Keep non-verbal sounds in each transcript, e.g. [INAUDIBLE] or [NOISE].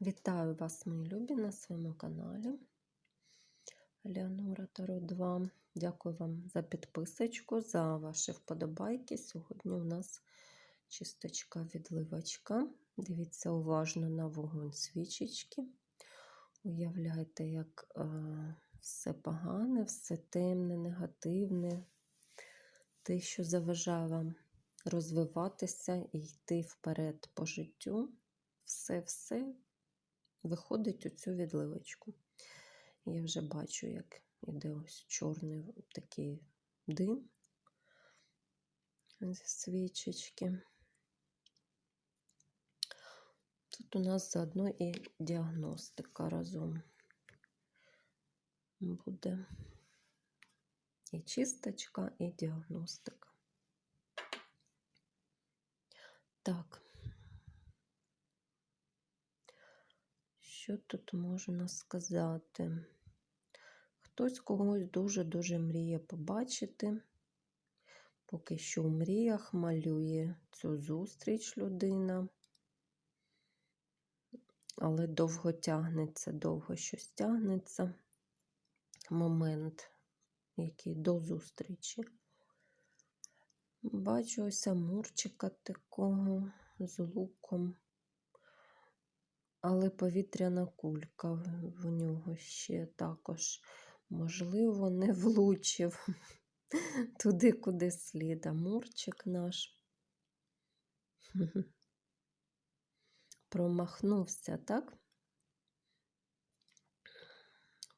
Вітаю вас, мої любі, на своєму каналі Леонора Таро 2. Дякую вам за підписочку, за ваші вподобайки. Сьогодні у нас чисточка відливочка. Дивіться уважно на вогонь свічечки. Уявляйте, як е, все погане, все темне, негативне, те, що заважає вам розвиватися і йти вперед по життю. Все-все виходить у цю відливочку. Я вже бачу, як іде ось чорний такий дим зі свічечки. Тут у нас заодно і діагностика разом буде. І чисточка, і діагностика. Так. Що тут можна сказати? Хтось когось дуже-дуже мріє побачити. Поки що в мріях малює цю зустріч людина, але довго тягнеться, довго щось тягнеться. Момент, який до зустрічі. Бачу ось амурчика такого з луком але повітряна кулька в нього ще також, можливо, не влучив [LAUGHS] туди, куди слід. Амурчик наш. [LAUGHS] Промахнувся, так?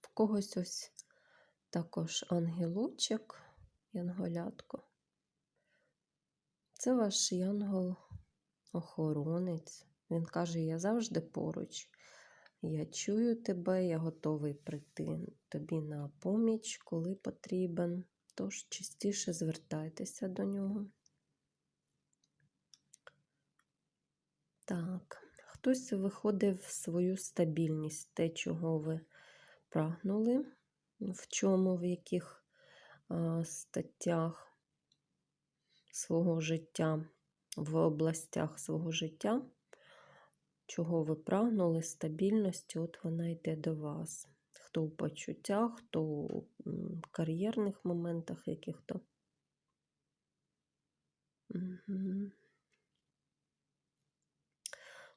В когось ось також ангелучик, янголятко. Це ваш янгол-охоронець. Він каже: Я завжди поруч. Я чую тебе, я готовий прийти тобі на поміч, коли потрібен. Тож частіше звертайтеся до нього. Так, хтось виходив в свою стабільність, те, чого ви прагнули, в чому, в яких а, статтях свого життя, в областях свого життя чого ви прагнули, стабільності, от вона йде до вас. Хто у почуттях, хто у кар'єрних моментах яких-то. Угу.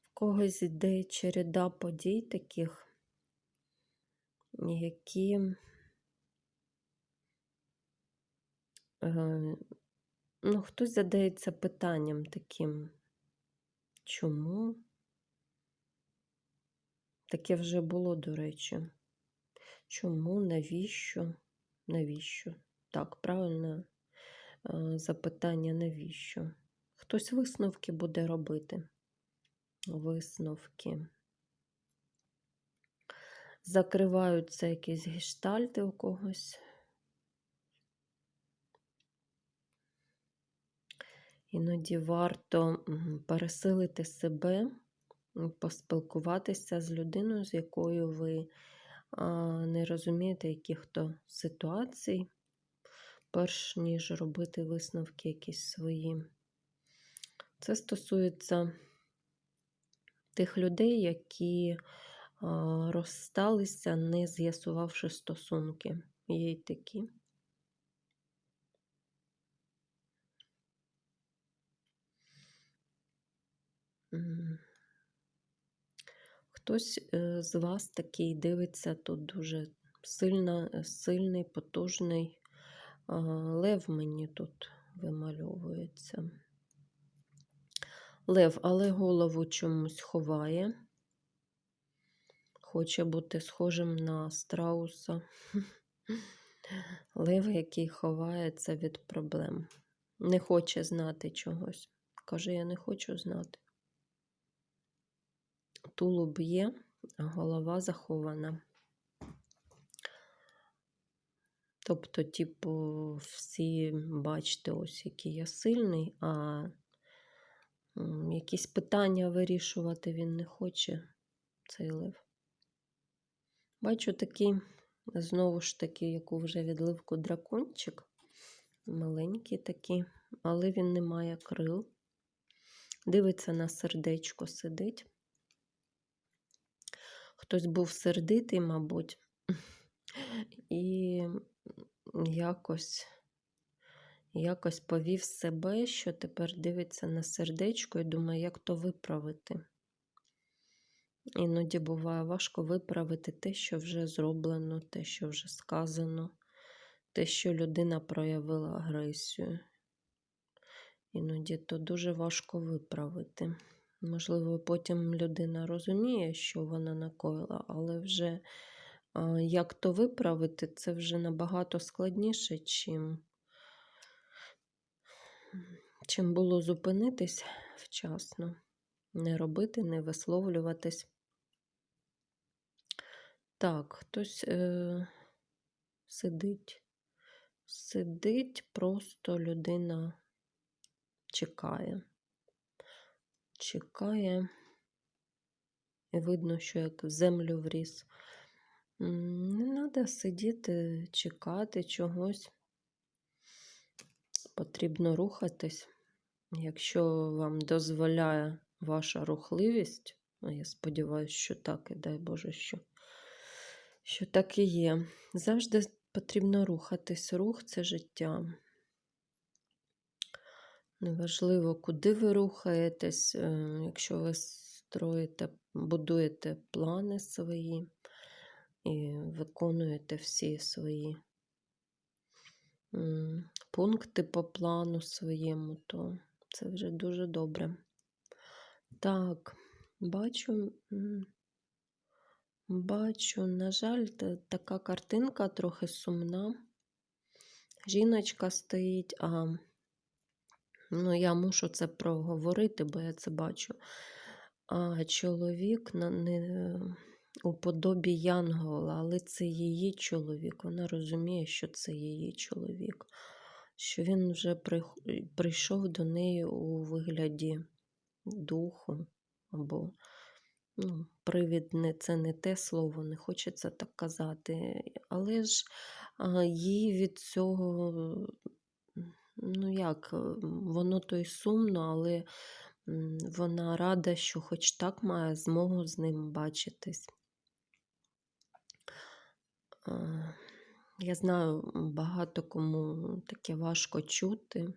В когось йде череда подій таких, які е, ну, хтось задається питанням таким, чому? Таке вже було, до речі. Чому, навіщо? Навіщо? Так, правильне запитання, навіщо? Хтось висновки буде робити. Висновки. Закриваються якісь гештальти у когось. Іноді варто пересилити себе поспілкуватися з людиною, з якою ви не розумієте яких-то ситуацій, перш ніж робити висновки якісь свої. Це стосується тих людей, які розсталися, не з'ясувавши стосунки. Є й такі. Хтось е, з вас такий дивиться, тут дуже сильно, е, сильний, потужний лев мені тут вимальовується. Лев, але голову чомусь ховає. Хоче бути схожим на страуса. Лев, який ховається від проблем. Не хоче знати чогось. Каже, я не хочу знати тулуб є, голова захована. Тобто, типу, всі бачите, ось який я сильний, а якісь питання вирішувати він не хоче, цей лев. Бачу такий, знову ж таки, яку вже відливку дракончик. Маленький такий, але він не має крил. Дивиться на сердечко, сидить. Хтось був сердитий, мабуть, [LAUGHS] і якось, якось повів себе, що тепер дивиться на сердечко і думає, як то виправити. Іноді буває важко виправити те, що вже зроблено, те, що вже сказано, те, що людина проявила агресію. Іноді то дуже важко виправити. Можливо, потім людина розуміє, що вона накоїла, але вже як то виправити, це вже набагато складніше, чим, чим було зупинитись вчасно, не робити, не висловлюватись. Так, хтось е, сидить. Сидить, просто людина чекає. Чекає. Видно, що як в землю вріс. Не треба сидіти, чекати чогось. Потрібно рухатись. Якщо вам дозволяє ваша рухливість, а я сподіваюся, що так, і дай Боже, що, що так і є. Завжди потрібно рухатись. Рух це життя. Неважливо, куди ви рухаєтесь, е, якщо ви строїте, будуєте плани свої і виконуєте всі свої пункти по плану своєму, то це вже дуже добре. Так, бачу, бачу, на жаль, така картинка трохи сумна. Жіночка стоїть, а ну, я мушу це проговорити, бо я це бачу. А чоловік на, не, у подобі Янгола, але це її чоловік. Вона розуміє, що це її чоловік, що він вже прийшов до неї у вигляді духу або ну, привід не це не те слово, не хочеться так казати. Але ж їй від цього, ну як, е, воно то й сумно, але вона рада, що хоч так має змогу з ним бачитись. Я знаю, багато кому таке важко чути.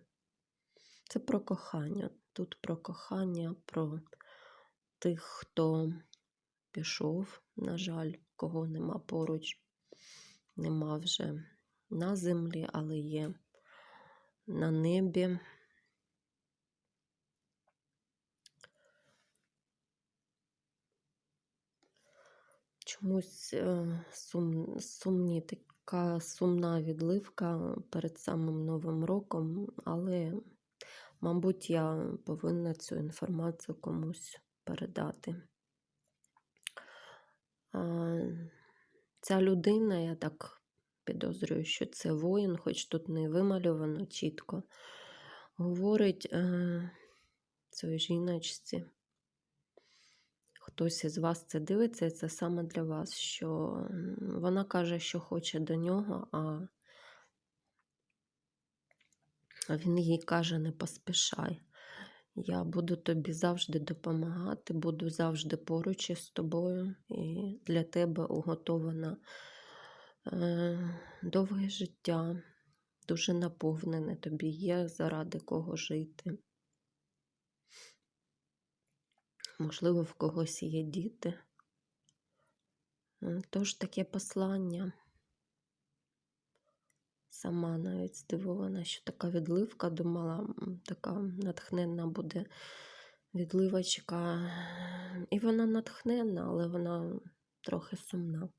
Це про кохання. Тут про кохання, про тих, хто пішов, на жаль, кого нема поруч, нема вже на землі, але є на небі. Чомусь е, сум, сумні, така сумна відливка перед самим Новим роком, але, мабуть, я повинна цю інформацію комусь передати. Ця людина, я так підозрюю, що це воїн, хоч тут не вимальовано чітко, говорить е, цій жіночці. Хтось із вас це дивиться, і це саме для вас, що вона каже, що хоче до нього, а він їй каже, не поспішай. Я буду тобі завжди допомагати, буду завжди поруч із тобою, і для тебе уготована довге життя, дуже наповнене тобі є, заради кого жити. Можливо, в когось є діти. Е, Тож таке послання. Сама навіть здивована, що така відливка, думала, така натхненна буде відливочка. І вона натхненна, але вона трохи сумна.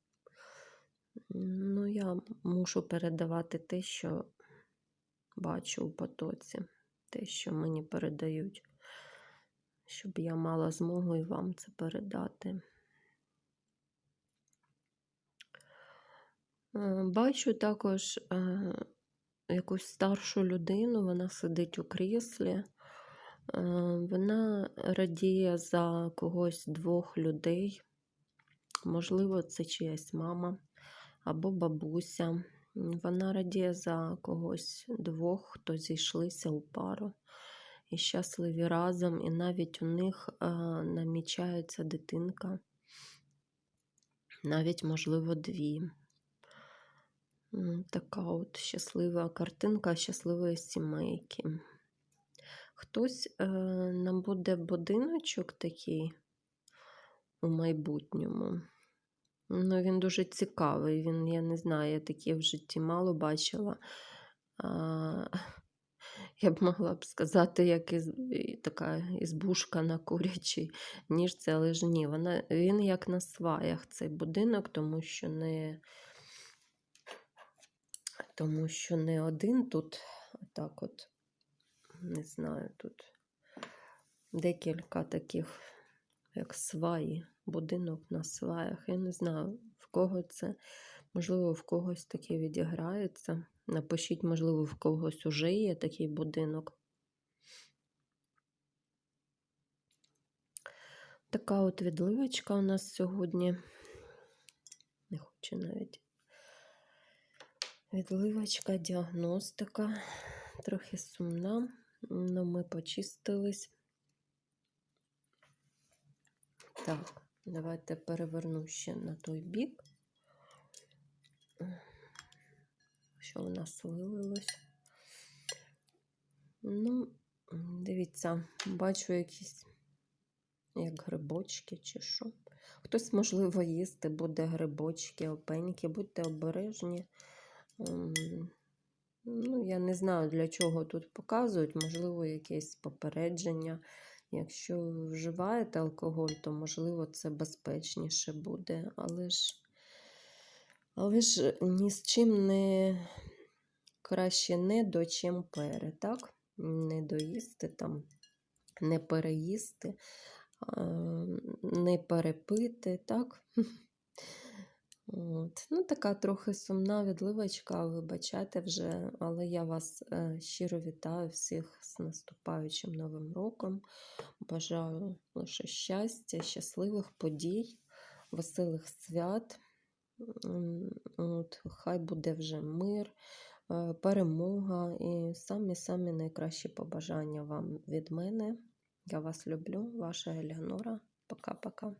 Ну, я мушу передавати те, що бачу у потоці, те, що мені передають, щоб я мала змогу і вам це передати. Е, Бачу також е, якусь старшу людину, вона сидить у кріслі, е, вона радіє за когось двох людей. Можливо, це чиясь мама або бабуся. Вона радіє за когось двох, хто зійшлися у пару і щасливі разом, і навіть у них е, намічається дитинка. навіть, можливо, дві. Така от щаслива картинка щасливої сімейки. Хтось е, нам буде будиночок такий у майбутньому. Ну, він дуже цікавий. Він, я не знаю, я такі в житті мало бачила. А, [LAUGHS] я б могла б сказати, як із, така ізбушка на курячій ніжці, але ж ні, вона, він як на сваях цей будинок, тому що не, тому що не один тут, так от, не знаю, тут декілька таких, як сваї, будинок на сваях. Я не знаю, в кого це, можливо, в когось таке відіграється. Напишіть, можливо, в когось уже є такий будинок. Така от відливочка у нас сьогодні. Не хочу навіть. Відливочка, діагностика. Трохи сумна, але ми почистились. Так, давайте переверну ще на той бік. Що в нас вилилось? Ну, дивіться, бачу якісь як грибочки чи що. Хтось, можливо, їсти буде грибочки, опеньки, будьте обережні. Ну, я не знаю, для чого тут показують, можливо, якесь попередження. Якщо вживаєте алкоголь, то, можливо, це безпечніше буде, але ж, але ж ні з чим не краще не до чим пере, так? Не доїсти там, не переїсти, не перепити, так? [LAUGHS] От. Ну, така трохи сумна відливочка, вибачайте вже, але я вас е, щиро вітаю всіх з наступаючим новим роком. Бажаю лише щастя, щасливих подій, веселих свят. От, хай буде вже мир, е, перемога і самі-самі найкращі побажання вам від мене. Я вас люблю, ваша Елеонора. Пока-пока.